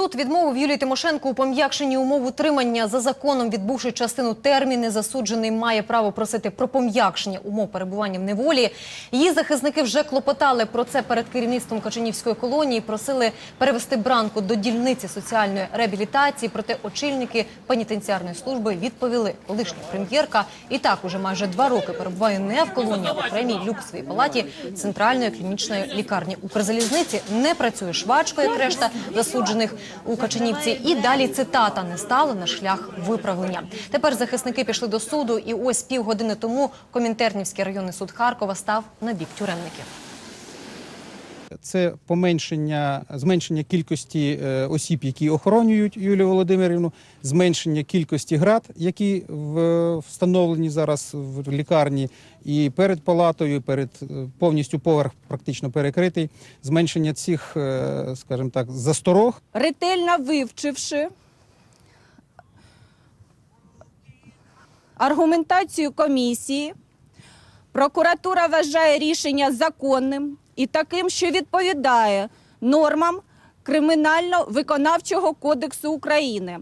Суд відмовив Юлії Тимошенко у пом'якшенні умов утримання за законом, відбувши частину терміни. Засуджений має право просити про пом'якшення умов перебування в неволі. Її захисники вже клопотали про це перед керівництвом Качанівської колонії. Просили перевести бранку до дільниці соціальної реабілітації. Проте очільники пенітенціарної служби відповіли, колишня прем'єрка і так уже майже два роки перебуває не в колонії, а в окремій люксовій палаті центральної клінічної лікарні. Укрзалізниці не працює швачко, як решта засуджених у Качанівці. І далі цитата не стала на шлях виправлення. Тепер захисники пішли до суду, і ось півгодини тому Комінтернівський районний суд Харкова став на бік тюремників. Це поменшення, зменшення кількості е, осіб, які охоронюють Юлію Володимирівну, зменшення кількості град, які встановлені зараз в лікарні, і перед палатою, і перед е, повністю поверх практично перекритий, зменшення цих, е, скажімо так, засторог. ретельно вивчивши аргументацію комісії, прокуратура вважає рішення законним і таким, що відповідає нормам Кримінально-виконавчого кодексу України.